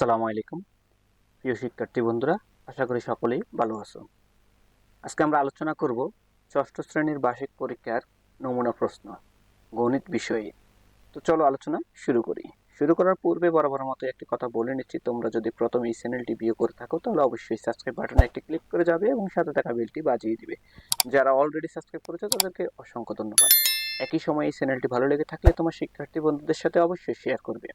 আসসালামু আলাইকুম। প্রিয় শিক্ষার্থী বন্ধুরা, আশা করি সকলেই ভালো আছো। আজকে আমরা আলোচনা করব ষষ্ঠ শ্রেণির বার্ষিক পরীক্ষার নমুনা প্রশ্ন, গণিত বিষয়ে। তো চলো আলোচনা শুরু করি। শুরু করার পূর্বে বরাবর মতো একটি কথা বলে নিচ্ছি, তোমরা যদি প্রথমে এই চ্যানেলটি বিয়ে করে থাকো, তাহলে অবশ্যই সাবস্ক্রাইব বাটনে একটি ক্লিক করে যাবে এবং সাথে থাকা বেলটি বাজিয়ে দিবে। যারা অলরেডি সাবস্ক্রাইব করেছে, তাদেরকে অসংখ্য ধন্যবাদ। একই সময় এই চ্যানেলটি ভালো লেগে থাকলে তোমার শিক্ষার্থী বন্ধুদের সাথে অবশ্যই শেয়ার করবে।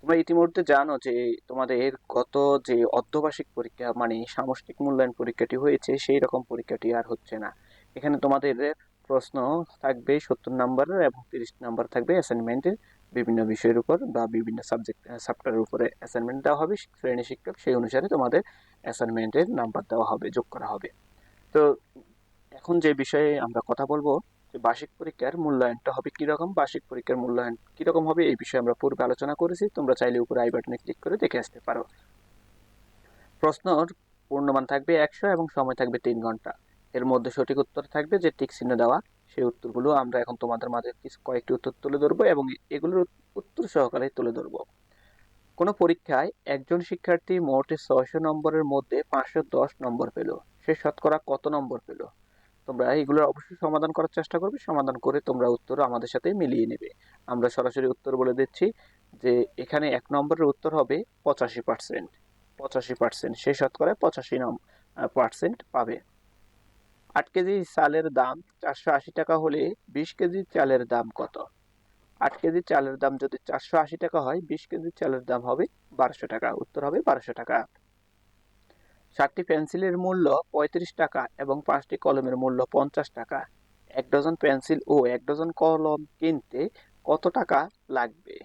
তোমরা ইতিমধ্যে জানো যে তোমাদের গত যে অর্ধবার্ষিক পরীক্ষা মানে সামষ্টিক মূল্যায়ন পরীক্ষাটি হয়েছে, সেই রকম পরীক্ষাটি আর হচ্ছে না। এখানে তোমাদের প্রশ্ন থাকবে সত্তর নাম্বারের এবং তিরিশ নাম্বার থাকবে অ্যাসাইনমেন্টের বিভিন্ন বিষয়ের উপর বা বিভিন্ন সাবজেক্ট চ্যাপ্টারের উপরে অ্যাসাইনমেন্ট দেওয়া হবে, শ্রেণি শিক্ষক সেই অনুসারে তোমাদের অ্যাসাইনমেন্টের নাম্বার দেওয়া হবে, যোগ করা হবে। তো এখন যে বিষয়ে আমরা কথা বলব যে বার্ষিক পরীক্ষার মূল্যায়নটা হবে কীরকম, বার্ষিক পরীক্ষার মূল্যায়ন কীরকম হবে এই বিষয়ে আমরা পূর্বে আলোচনা করেছি। তোমরা চাইলে উপরে আই বাটনে ক্লিক করে দেখে আসতে পারো। প্রশ্নর পূর্ণমান থাকবে একশো এবং সময় থাকবে তিন ঘণ্টা। এর মধ্যে সঠিক উত্তর থাকবে যে টিক চিহ্ন দেওয়া। সেই উত্তরগুলো আমরা এখন তোমাদের মাঝে কিছু কয়েকটি উত্তর তুলে ধরবো এবং এগুলোর উত্তর সহকারে তুলে ধরবো। কোনো পরীক্ষায় একজন শিক্ষার্থী মোটে ছয়শো নম্বরের মধ্যে পাঁচশো দশ নম্বর পেল। সে শতকরা কত নম্বর পেল? তোমরা এগুলো অবশ্যই সমাধান করার চেষ্টা করবে, সমাধান করে তোমরা উত্তর আমাদের সাথে মিলিয়ে নেবে। আমরা সরাসরি উত্তর বলে দিচ্ছি যে এখানে এক নম্বরের উত্তর হবে পঁচাশি পার্সেন্ট পঁচাশি পার্সেন্ট সে শতকরা পঁচাশি পার্সেন্ট পাবে। আট কেজি চালের দাম চারশো আশি টাকা হলে বিশ কেজি চালের দাম কত? আট কেজি চালের দাম যদি চারশো আশি টাকা হয়, বিশ কেজি চালের দাম হবে বারোশো টাকা। উত্তর হবে বারোশো টাকা। সাতটি পেন্সিলের মূল্য পঁয়ত্রিশ টাকা এবং পাঁচটি কলমের মূল্য পঞ্চাশ টাকা। এক ডজন পেন্সিল ও এক ডজন কলম কিনতে কত টাকা লাগবে?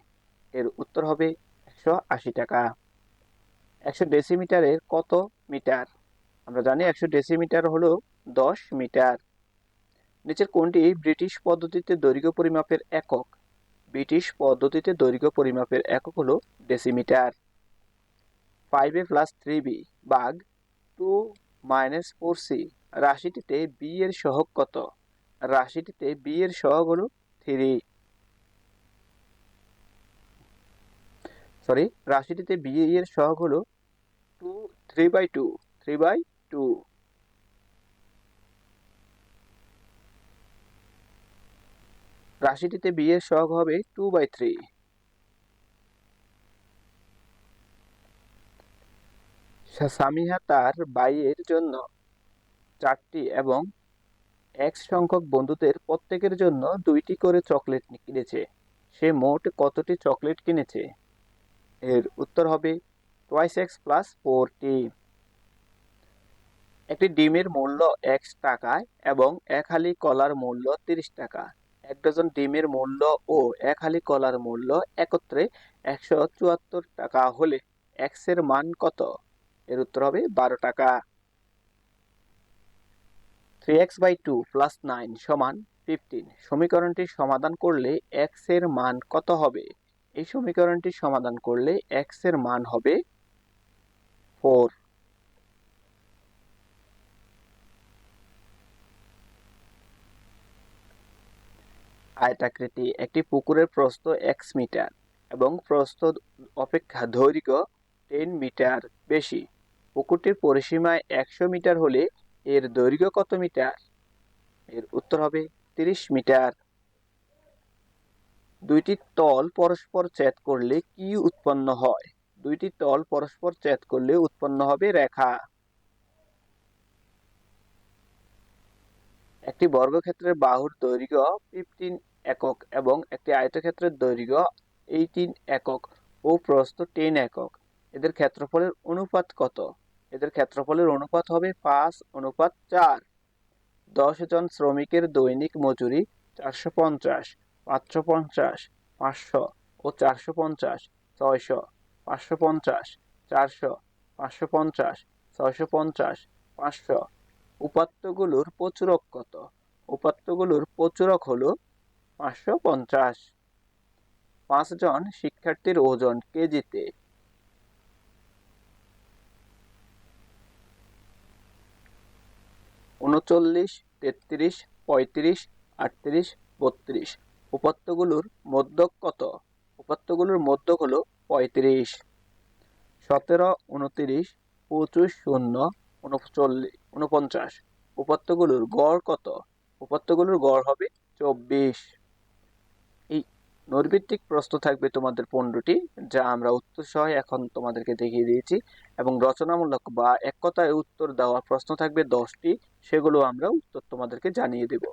এর উত্তর হবে একশো আশি টাকা। একশো ডেসিমিটারের কত মিটার? আমরা জানি একশো ডেসিমিটার হলো দশ মিটার। নিচের কোনটি ব্রিটিশ পদ্ধতিতে দৈর্ঘ্য পরিমাপের একক। ব্রিটিশ পদ্ধতিতে দৈর্ঘ্য পরিমাপের একক হলো decimetre. Five A plus three B, বাঘ টু মাইনাস ফোর সি। রাশিটিতে বি এর সহগ কত? রাশিটিতে বি এর সহগ হলো থ্রি। সরি রাশিটিতে বি এর সহগ হলো two, three by two, three by two. রাশিটিতে B এর সহগ হবে টু বাই থ্রি। সামিহা তার বাইয়ের জন্য চারটি এবং এক সংখ্যক বন্ধুদের প্রত্যেকের জন্য দুইটি করে চকলেট কিনেছে। সে মোট কতটি চকলেট কিনেছে? এর উত্তর হবে টোয়াইস এক্স প্লাস ফোরটি একটি ডিমের মূল্য এক্স টাকায় এবং এক হালি কলার মূল্য তিরিশ টাকা। এক ডজন ডিমের মূল্য ও এক হালি কলার মূল্য একত্রে একশো চুয়াত্তর টাকা হলে এক্সের মান কত? এর উত্তর হবে বারো টাকা। Three X by two plus nine সমান ফিফটিন সমীকরণটি সমাধান করলে এক্সের মান কত হবে? এই সমীকরণটি সমাধান করলে এক্সের মান হবে ফোর আয়তাকৃতি একটি পুকুরের প্রস্থ এক্স মিটার এবং প্রস্থ অপেক্ষা দৈর্ঘ্য টেন মিটার বেশি। পুকুরটির পরিসীমায় একশো মিটার হলে এর দৈর্ঘ্য কত মিটার? এর উত্তর হবে তিরিশ মিটার। দুইটি তল পরস্পর ছেদ করলে কি উৎপন্ন হয়? দুইটি তল পরস্পর ছেদ করলে উৎপন্ন হবে রেখা। একটি বর্গক্ষেত্রের বাহুর দৈর্ঘ্য ফিফটিন একক এবং একটি আয়তক্ষেত্রের দৈর্ঘ্য এইটিন একক ও প্রস্থ টেন একক। এদের ক্ষেত্রফলের অনুপাত কত? এদের ক্ষেত্রফলের অনুপাত হবে পাঁচ অনুপাত চার। দশ জন শ্রমিকের দৈনিক মজুরি চারশো পঞ্চাশ, পাঁচশো পঞ্চাশ, পাঁচশো ও চারশো পঞ্চাশ, ছয়শো, পাঁচশো পঞ্চাশ, চারশো, পাঁচশো পঞ্চাশ, ছয়শো পঞ্চাশ, পাঁচশো। উপাত্তগুলোর প্রচুরক কত? উপাত্তগুলোর প্রচুরক হলো পাঁচশো পঞ্চাশ। পাঁচজন শিক্ষার্থীর ওজন কেজিতে। উনচল্লিশ তেত্রিশ, পঁয়ত্রিশ, আটত্রিশ, বত্রিশ। উপাত্তগুলোর মধ্যক কত? উপাত্তগুলোর মধ্যক হলো পঁয়ত্রিশ। সতেরো উনত্রিশ পঁচিশ, শূন্য উনচল্লিশ উনপঞ্চাশ উপাত্তগুলোর গড় কত? উপাত্তগুলোর গড় হবে চব্বিশ। নৈর্ভিত্তিক প্রশ্ন থাকবে তোমাদের পনেরোটি, যা আমরা উত্তর সহ এখন তোমাদেরকে দেখিয়ে দিয়েছি, এবং রচনামূলক বা এক কথায় উত্তর দেওয়া প্রশ্ন থাকবে দশটি, সেগুলো আমরা উত্তর তোমাদেরকে জানিয়ে দেব।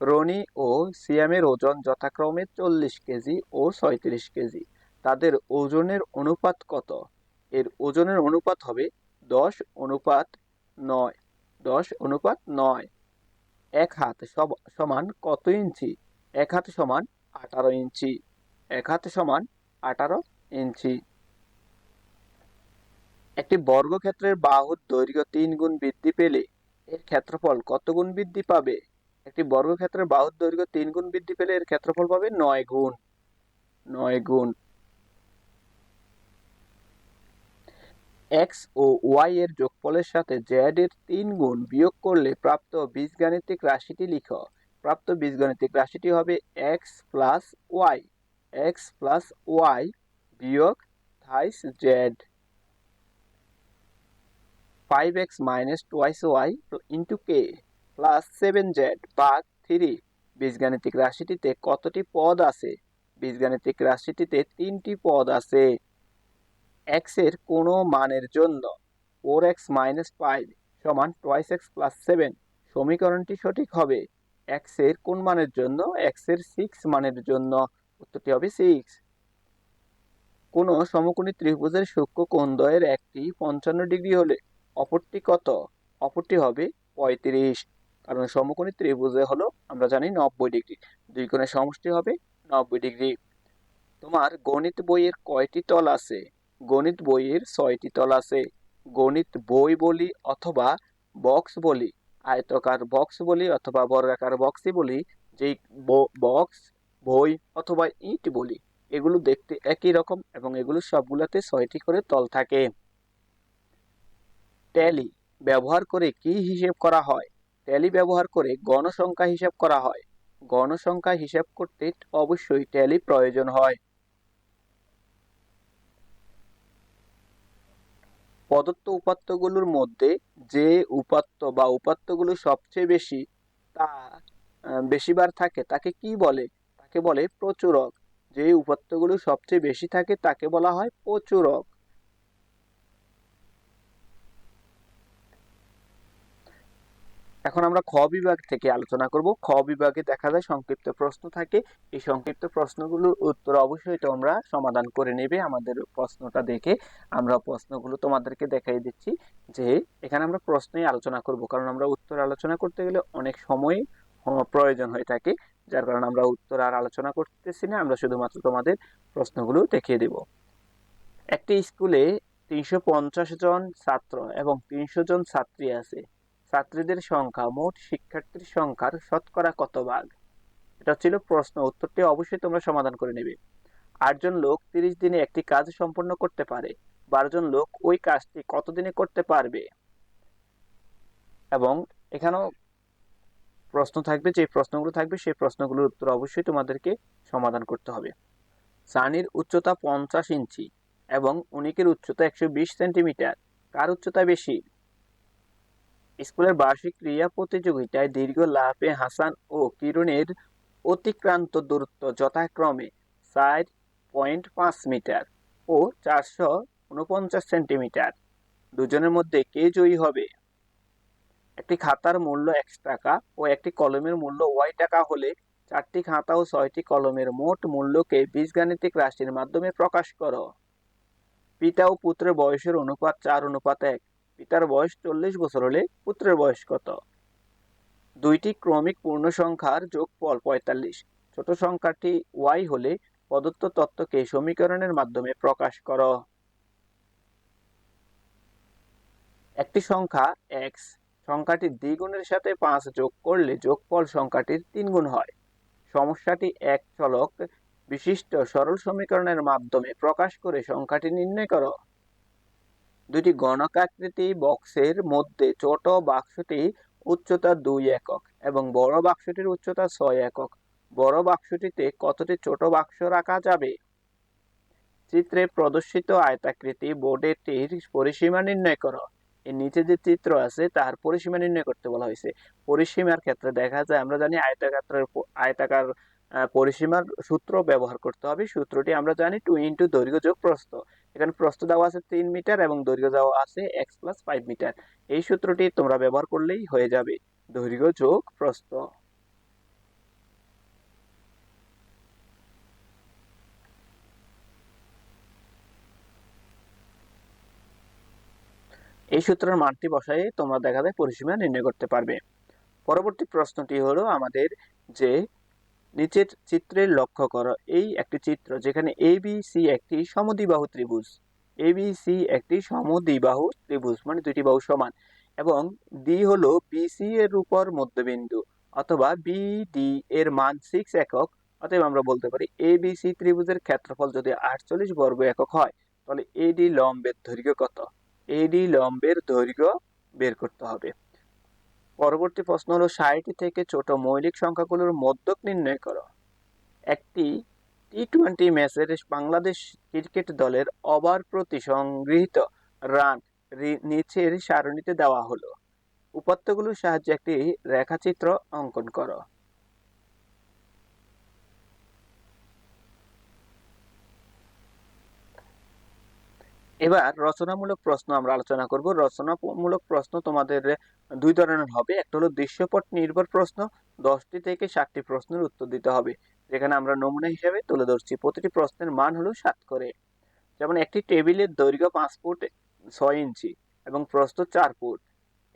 রনি ও সিয়ামের ওজন যথাক্রমে চল্লিশ কেজি ও ছয়ত্রিশ কেজি। তাদের ওজনের অনুপাত কত? এর ওজনের অনুপাত হবে দশ অনুপাত নয়, দশ অনুপাত নয়। এক হাত সমান কত ইঞ্চি? এক হাত সমান আঠারো ইঞ্চি। এক হাত সমান আঠারো ইঞ্চি। একটি বর্গক্ষেত্রের বাহুর দৈর্ঘ্য তিন গুণ বৃদ্ধি পেলে এর ক্ষেত্রফল কত গুণ বৃদ্ধি পাবে? একটি বর্গক্ষেত্রের বাহুর দৈর্ঘ্য তিন গুণ বৃদ্ধি পেলে এর ক্ষেত্রফল পাবে নয় গুণ। নয় গুণ। এক্স ও ওয়াই এর যোগফলের সাথে জেড এর তিন গুণ বিয়োগ করলে প্রাপ্ত বীজগাণিতিক রাশিটি লিখো। প্রাপ্ত বীজগাণিতিক রাশিটি হবে X plus Y X plus Y বিয়োগ thrice Z five X minus twice Y into K plus seven Z ভাগ থ্রি বীজগাণিতিক রাশিটিতে কতটি পদ আছে? বীজগাণিতিক রাশিটিতে তিনটি পদ আছে। এক্সের কোনো মানের জন্য ফোর এক্স মাইনাস ফাইভ সমান টোয়াইস এক্স প্লাস সেভেন সমীকরণটি সঠিক হবে। এক্সের কোন মানের জন্য? এক্সের সিক্স মানের জন্য। উত্তরটি হবে সিক্স কোনো সমকোণী ত্রিভুজের সূক্ষ্ম কোণদ্বয়ের একটি পঞ্চান্ন ডিগ্রি হলে অপরটি কত? অপরটি হবে পঁয়ত্রিশ। কারণ সমকোণী ত্রিভুজে হলো, আমরা জানি, নব্বই ডিগ্রি। দুই কোণের সমষ্টি হবে নব্বই ডিগ্রি। তোমার গণিত বইয়ের কয়টি তল আছে? গণিত বইয়ের ছয়টি তল আছে। গণিত বই বলি অথবা বক্স বলি। আয়তকার বক্স বলি অথবা বর্গাকার বক্সই বলি, যেই বক্স বই অথবা ইট বলি, এগুলো দেখতে একই রকম এবং এগুলো সবগুলোতে ছয়টি করে তল থাকে। ট্যালি ব্যবহার করে কি হিসেব করা হয়? ট্যালি ব্যবহার করে গণসংখ্যা হিসাব করা হয়। গণসংখ্যা হিসাব করতে অবশ্যই ট্যালি প্রয়োজন হয়। প্রদত্ত উপাত্তগুলোর মধ্যে যে উপাত্ত বা উপাত্তগুলো সবচেয়ে বেশি তা বেশিবার থাকে, তাকে কি বলে? তাকে বলে প্রচুরক। যে উপাত্তগুলো সবচেয়ে বেশি থাকে, তাকে বলা হয় প্রচুরক। এখন আমরা খ বিভাগ থেকে আলোচনা করব। খ বিভাগে দেখা যায় সংক্ষিপ্ত প্রশ্ন থাকে। এই সংক্ষিপ্ত প্রশ্নগুলোর উত্তর অবশ্যই তোমরা সমাধান করে নেবে আমাদের প্রশ্নটা দেখে। আমরা প্রশ্নগুলো তোমাদেরকে দেখাই দিচ্ছি যে এখানে আমরা প্রশ্নই আলোচনা করব। কারণ আমরা উত্তর আলোচনা করতে গেলে অনেক সময় প্রয়োজন হয়ে থাকে। যার কারণে আমরা উত্তর আর আলোচনা করতেছি না। আমরা শুধুমাত্র তোমাদের প্রশ্নগুলো দেখিয়ে দেব। একটি স্কুলে তিনশো পঞ্চাশ জন ছাত্র এবং তিনশো জন ছাত্রী আছে। ছাত্রীদের সংখ্যা, মোট শিক্ষার্থীর সংখ্যার শতকরা কত ভাগ? এটা ছিল প্রশ্ন, উত্তরটি অবশ্যই তোমরা সমাধান করে নেবে। আটজন লোক তিরিশ দিনে একটি কাজ সম্পন্ন করতে পারে বারো জন লোক ওই কাজটি কতদিনে করতে পারবে? এবং এখানেও প্রশ্ন থাকবে, যে প্রশ্নগুলো থাকবে, সেই প্রশ্নগুলোর উত্তর অবশ্যই তোমাদেরকে সমাধান করতে হবে। সানির উচ্চতা পঞ্চাশ ইঞ্চি এবং উনিকের উচ্চতা একশো বিশ সেন্টিমিটার। কার উচ্চতা বেশি? স্কুলের বার্ষিক ক্রীড়া প্রতিযোগিতায় দীর্ঘ লাফে হাসান ও কিরণের অতিক্রান্ত দূরত্ব যথাক্রমে চার পয়েন্ট পাঁচ মিটার ও চারশো উনপঞ্চাশ সেন্টিমিটার। দুজনের মধ্যে কে জয়ী হবে? একটি খাতার মূল্য একশো টাকা ও একটি কলমের মূল্য ওয়াই টাকা হলে চারটি খাতা ও ছয়টি কলমের মোট মূল্যকে বীজগাণিতিক রাশির মাধ্যমে প্রকাশ করো। পিতা ও পুত্রের বয়সের অনুপাত চার, অনুপাত এক। পিতার বয়স চল্লিশ বছর হলে পুত্রের বয়স কত? দুইটি ক্রমিক পূর্ণ সংখ্যার যোগফল পঁয়তাল্লিশ। ছোট সংখ্যাটি ওয়াই হলে প্রদত্ত তত্ত্বকে সমীকরণের মাধ্যমে প্রকাশ করো। একটি সংখ্যা এক্স সংখ্যাটির দ্বিগুণের সাথে পাঁচ যোগ করলে যোগফল সংখ্যাটির তিন গুণ হয়। সমস্যাটি এক চলক বিশিষ্ট সরল সমীকরণের মাধ্যমে প্রকাশ করে সংখ্যাটি নির্ণয় করো। দুটি গণকাকৃতি বক্সের মধ্যে ছোট বাক্সটি উচ্চতা দুই একক এবং বড় বাক্সটির উচ্চতা ছয় একক। বড় বাক্সটিতে কতটি ছোট বাক্স রাখা যাবে? চিত্রে প্রদর্শিত আয়তাকৃতি বোর্ডেটির পরিসীমা নির্ণয় করো। এর নিচে যে চিত্র আছে, তার পরিসীমা নির্ণয় করতে বলা হয়েছে। পরিসীমার ক্ষেত্রে দেখা যায়, আমরা জানি আয়তাকারের আয়তাকার পরিসীমার সূত্র ব্যবহার করতে হবে। সূত্রটি আমরা জানি টু ইন্টু দৈর্ঘ্য যোগ প্রস্থ এখানে প্রস্থ দেওয়া আছে তিন মিটার এবং দৈর্ঘ্য দেওয়া আছে এক্স প্লাস ফাইভ মিটার। এই সূত্রটি তোমরা ব্যবহার করলেই হয়ে যাবে। দৈর্ঘ্য যোগ প্রস্থ। এই সূত্রের মানটি বসাই তোমরা দেখা যায় পরিসীমা নির্ণয় করতে পারবে। পরবর্তী প্রশ্নটি হলো আমাদের যে নিচের চিত্রে লক্ষ্য করো। এই একটি চিত্র যেখানে এ বি সি একটি সমদ্বিবাহু ত্রিভুজ। এ বি সি একটি সমদ্বিবাহু ত্রিভুজ মানে দুইটি বাহু সমান। এবং ডি হলো বিসি এর উপর মধ্যবিন্দু অথবা বিডি এর মান সিক্স একক। অতএব আমরা বলতে পারি এ বি সি ত্রিভুজের ক্ষেত্রফল যদি আটচল্লিশ বর্গ একক হয়, তাহলে এডি লম্বের দৈর্ঘ্য কত? এডি লম্বের দৈর্ঘ্য বের করতে হবে। পরবর্তী প্রশ্ন হলো ষাটটি থেকে ছোট মৌলিক সংখ্যাগুলোর মধ্যক নির্ণয় করো। একটি টি টোয়েন্টি ম্যাচের বাংলাদেশ ক্রিকেট দলের ওভার প্রতি সংগৃহীত রান নিচের সারণীতে দেওয়া হলো। উপাত্তগুলোর সাহায্যে একটি রেখাচিত্র অঙ্কন করো। এবার রচনামূলক প্রশ্ন আমরা আলোচনা করব। রচনামূলক প্রশ্ন তোমাদের দুই ধরনের হবে। একটা হলো দৃশ্যপট নির্ভর প্রশ্ন, দশটি থেকে ষাটটি প্রশ্নের উত্তর দিতে হবে। যেখানে আমরা নমুনা হিসেবে তুলে ধরছি। প্রতিটি প্রশ্নের মান হলো সাত করে। যেমন একটি টেবিলের দৈর্ঘ্য পাঁচ ফুট ছয় ইঞ্চি এবং প্রস্থ চার ফুট।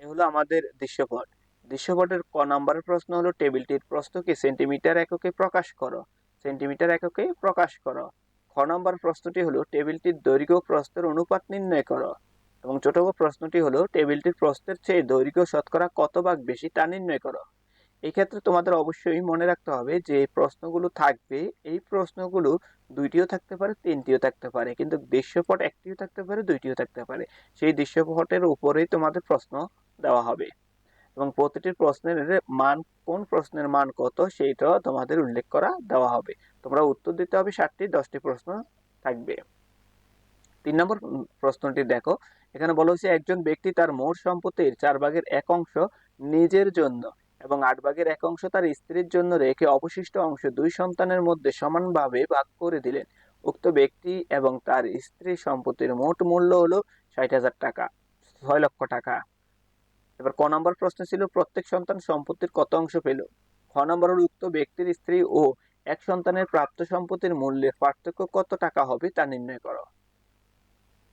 এ হলো আমাদের দৃশ্যপট। দৃশ্যপটের ক নম্বরের প্রশ্ন হলো, টেবিলটির প্রস্থকে সেন্টিমিটার এককে প্রকাশ করো। সেন্টিমিটার এককে প্রকাশ করো। খ নম্বর প্রশ্নটি হলো, টেবিলটির দৈর্ঘ্য ও প্রস্থের অনুপাত নির্ণয় করো। এবং ছোট প্রশ্নটি হলো, টেবিলটির প্রস্থের চেয়ে দৈর্ঘ্য শতকরা কত ভাগ বেশি তা নির্ণয় করো। এই ক্ষেত্রে তোমাদের অবশ্যই মনে রাখতে হবে যে, প্রশ্নগুলো থাকবে, এই প্রশ্নগুলো দুইটিও থাকতে পারে, তিনটিও থাকতে পারে। কিন্তু দৃশ্যপট একটিও থাকতে পারে, দুইটিও থাকতে পারে। সেই দৃশ্যপটের উপরেই তোমাদের প্রশ্ন দেওয়া হবে। এবং প্রতিটি প্রশ্নের মান, কোন প্রশ্নের মান কত সেইটাও তোমাদের উল্লেখ করা দেওয়া হবে। তোমরা উত্তর দিতে হবে ষাটটি, দশটি প্রশ্ন থাকবে। তিন নম্বর প্রশ্নটি দেখো। এখানে বলা হয়েছে, একজন ব্যক্তি তার মোট সম্পত্তির চার ভাগের এক অংশ নিজের জন্য এবং আট ভাগের এক অংশ তার স্ত্রীর জন্য রেখে অবশিষ্ট অংশ দুই সন্তানের মধ্যে সমানভাবে ভাগ করে দিলেন। উক্ত ব্যক্তি এবং তার স্ত্রী সম্পত্তির মোট মূল্য হলো ষাট হাজার টাকা, ছয় লক্ষ টাকা। এবার ক নম্বর প্রশ্ন ছিল, প্রত্যেক সন্তান সম্পত্তির কত অংশ পেল? খ নম্বর হলো, উক্ত ব্যক্তির স্ত্রী ও এক সন্তানের প্রাপ্ত সম্পত্তির মূল্যের পার্থক্য কত টাকা হবে তা নির্ণয় করো।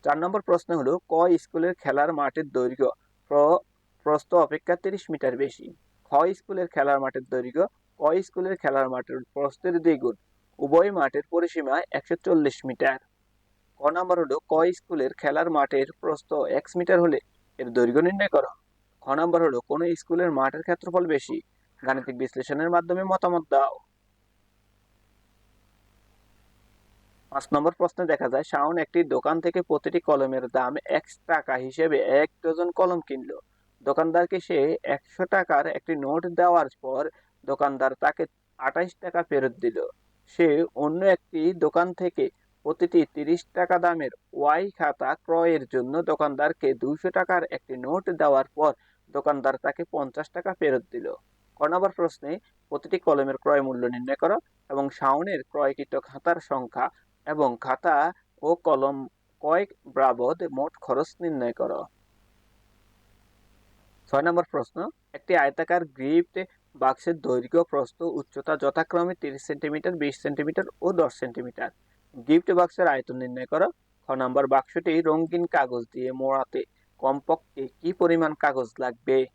চার নম্বর প্রশ্ন হলো, ক স্কুলের খেলার মাঠের দৈর্ঘ্য? প্র- প্রস্থ অপেক্ষা তিরিশ মিটার বেশি। খ স্কুলের খেলার মাঠের দৈর্ঘ্য? ক স্কুলের খেলার মাঠের প্রস্থের দ্বিগুণ। উভয় মাঠের পরিসীমা একশো চল্লিশ মিটার। ক নম্বর হলো, ক স্কুলের খেলার মাঠের প্রস্থ এক্স মিটার হলে এর দৈর্ঘ্য নির্ণয় করো। খ নম্বর হলো, কোন স্কুলের মাঠের ক্ষেত্রফল বেশি? গাণিতিক বিশ্লেষণের মাধ্যমে মতামত দাও। পাঁচ নম্বর প্রশ্নে দেখা যায়, শাওন একটি দোকান থেকে প্রতিটি কলমের দাম এক টাকা হিসেবে এক ডজন কলম কিনলো। দোকানদারকে সে একশো টাকার একটি নোট দেওয়ার পর দোকানদার তাকে আঠাইশ টাকা ফেরত দিল। সে অন্য একটি দোকান থেকে প্রতিটি তিরিশ টাকা দামের ওয়াই খাতা ক্রয়ের জন্য দোকানদারকে দুইশো টাকার একটি নোট দেওয়ার পর দোকানদার তাকে পঞ্চাশ টাকা ফেরত দিল। ক নম্বর প্রশ্নে প্রতিটি কলমের ক্রয় মূল্য নির্ণয় করো এবং শাওনের ক্রয়কৃত খাতার সংখ্যা এবং খাতা ও কলম কয়েক বাবদ মোট খরচ নির্ণয় করো। ছয় নম্বর প্রশ্ন, একটি আয়তাকার গ্রিপ্ট বাক্সের দৈর্ঘ্য, প্রস্থ, উচ্চতা যথাক্রমে তিরিশ সেন্টিমিটার, বিশ সেন্টিমিটার ও দশ সেন্টিমিটার। গিফট বাক্সের আয়তন নির্ণয় করো। খ নম্বর বাক্সটি রঙিন কাগজ দিয়ে মোড়াতে কমপক্ষে কি পরিমাণ কাগজ লাগবে?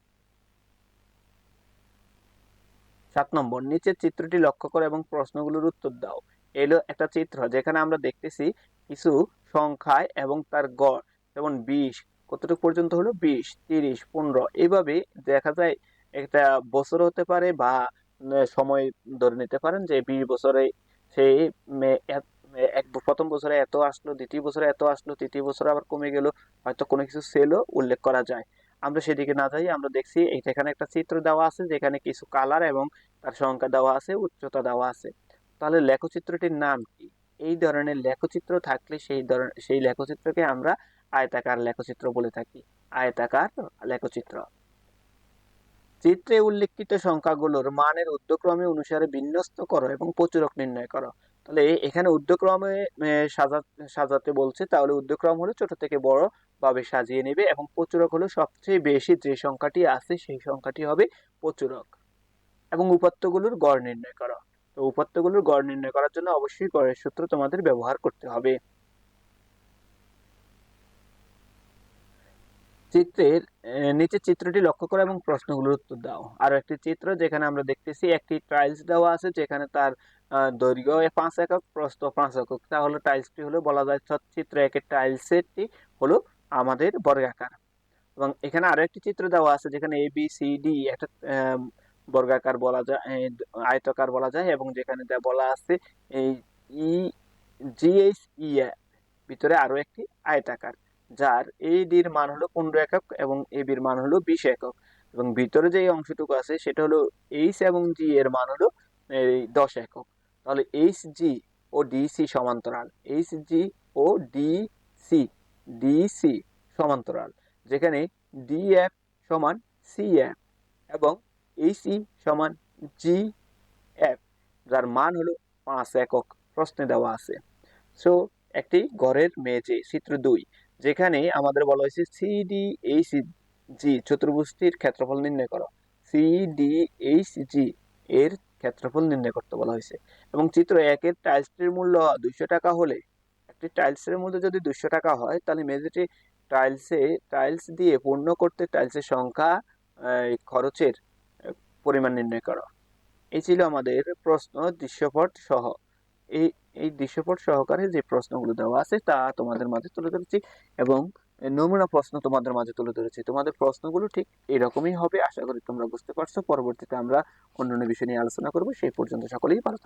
সাত নম্বর, নিচের চিত্রটি লক্ষ্য করো এবং প্রশ্নগুলোর উত্তর দাও। এলো একটা চিত্র যেখানে আমরা দেখতেছি কিছু সংখ্যায় এবং তার গড়, যেমন বিশ, কতটুকু পর্যন্ত হলো? বিশ, তিরিশ, পনেরো। এইভাবে দেখা যায় একটা বছর হতে পারে বা সময় ধরে নিতে পারেন যে বিশ বছরে সে মে- এত- মে- এক প্রথম বছরে এত আসলো, দ্বিতীয় বছরে এত আসলো, তৃতীয় বছরে আবার কমে গেল, হয়তো কোনো কিছু সেলও উল্লেখ করা যায়। আমরা সেদিকে না যাই, আমরা দেখছি এইটা এখানে একটা চিত্র দেওয়া আছে, যেখানে কিছু কালার এবং তার সংখ্যা দেওয়া আছে, উচ্চতা দেওয়া আছে। তাহলে লেখচিত্রটির নাম কি? এই ধরনের লেখচিত্র থাকলে সেই ধরনের সেই লেখচিত্রকে আমরা আয়তাকার লেখচিত্র বলে থাকি। আয়তাকার লেখচিত্র। চিত্রে উল্লেখিত সংখ্যাগুলোর মানের ঊর্ধ্বক্রমে অনুসারে বিন্যস্ত করো এবং প্রচুরক নির্ণয় করো। তাহলে এখানে এ, সাজা সাজাতে বলছে তাহলে ঊর্ধ্বক্রম হলো ছোট থেকে বড় ভাবে সাজিয়ে নেবে এবং প্রচুরক হলো সবচেয়ে বেশি যে সংখ্যাটি আছে সেই সংখ্যাটি হবে প্রচুরক। এবং উপাত্তগুলোর গড় নির্ণয় করা। তো উপাত্তগুলোর গড় নির্ণয় করার জন্য অবশ্যই গড়ের সূত্র তোমাদের ব্যবহার করতে হবে। চিত্রের নিচের চিত্রটি লক্ষ্য করো এবং প্রশ্নগুলোর উত্তর দাও। আর একটি চিত্র যেখানে আমরা দেখতেছি, একটি টাইলস দেওয়া আছে যেখানে তার দৈর্ঘ্য পাঁচ একক, প্রস্থ পাঁচ একক। তাহলে টাইলসটি হলো, বলা যায় চিত্র একের টাইলসেরটি হলো আমাদের বর্গাকার। এবং এখানে আরও একটি চিত্র দেওয়া আছে যেখানে এ বি সি ডি একটা বর্গাকার বলা যায় আয়তকার বলা যায় এবং যেখানে বলা আছে, এই ই জি এইচ ই ভিতরে আরও একটি আয়তাকার। যার এই ডির মান হলো পনেরো একক এবং এ বির মান হলো বিশ একক। এবং ভিতরে যে অংশটুকু আছে, সেটা হলো এইচ এবং জি এর মান হলো এই দশ একক। তাহলে এইচ জি ও ডিসি সমান্তরাল। এইচ জি ও ডিসি ডিসি সমান্তরাল। যেখানে ডি এফ সমান সি এফ এবং এইচই সমান জি এফ যার মান হলো পাঁচ একক। প্রশ্নে দেওয়া আছে। সো একটি ঘরের মেঝে, চিত্র দুই। যেখানে আমাদের বলা হয়েছে সি ডি এইচ জি চতুর্ভুজটির ক্ষেত্রফল নির্ণয় করো। সি ডি এইচ জি এর ক্ষেত্রফল নির্ণয় করতে বলা হয়েছে। এবং চিত্র একের টাইলসটির মূল্য দুইশো টাকা হলে, একটি টাইলসের মধ্যে যদি দুইশো টাকা হয়, তাহলে মেঝেটি টাইলসে, টাইলস দিয়ে পূর্ণ করতে টাইলসের সংখ্যা খরচের পরিমাণ নির্ণয় করো। এই ছিল আমাদের প্রশ্ন, দৃশ্যপট সহ। এই এই দৃশ্যপট সহকারে যে প্রশ্নগুলো দেওয়া আছে, তা তোমাদের মাঝে তুলে ধরেছি এবং নমুনা প্রশ্ন তোমাদের মাঝে তুলে ধরেছি। তোমাদের প্রশ্নগুলো ঠিক এরকমই হবে, আশা করি তোমরা বুঝতে পারছ। পরবর্তীতে আমরা অন্যান্য বিষয় নিয়ে আলোচনা করব। সেই পর্যন্ত সকলেই ভালো থাকবে